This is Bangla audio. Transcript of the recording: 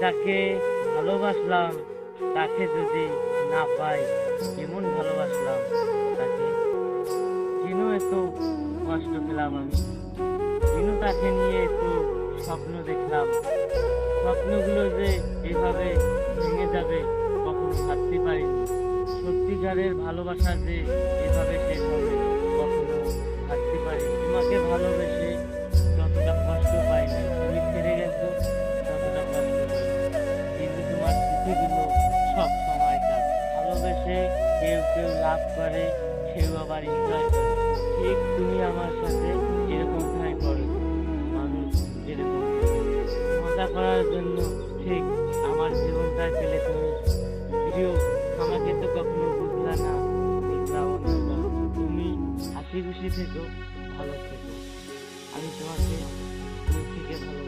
যাকে ভালোবাসলাম, তাকে যদি না পাই, কেমন ভালোবাসলাম তাকে? কেন এত কষ্ট পেলাম আমি। কেন তাকে নিয়ে এত স্বপ্ন দেখলাম। স্বপ্নগুলো যে এভাবে ভেঙে যাবে, কখনো ভাবতে পারিনি। সত্যিকারের ভালোবাসা যে এভাবে কেউ কেউ লাভ করে, সেও আবার এনজয় করে। ঠিক তুমি আমার সাথে এরকমটাই করো। মানুষ যেরকম মজা করার জন্য ঠিক আমার জীবনটা পেলে তুমি। প্রিয় আমাকে তো কখনো বুঝলা না বুঝলাও না। তুমি হাসি খুশি থেকো, ভালো থেকো। আমি তোমাকে ভালোবাসি।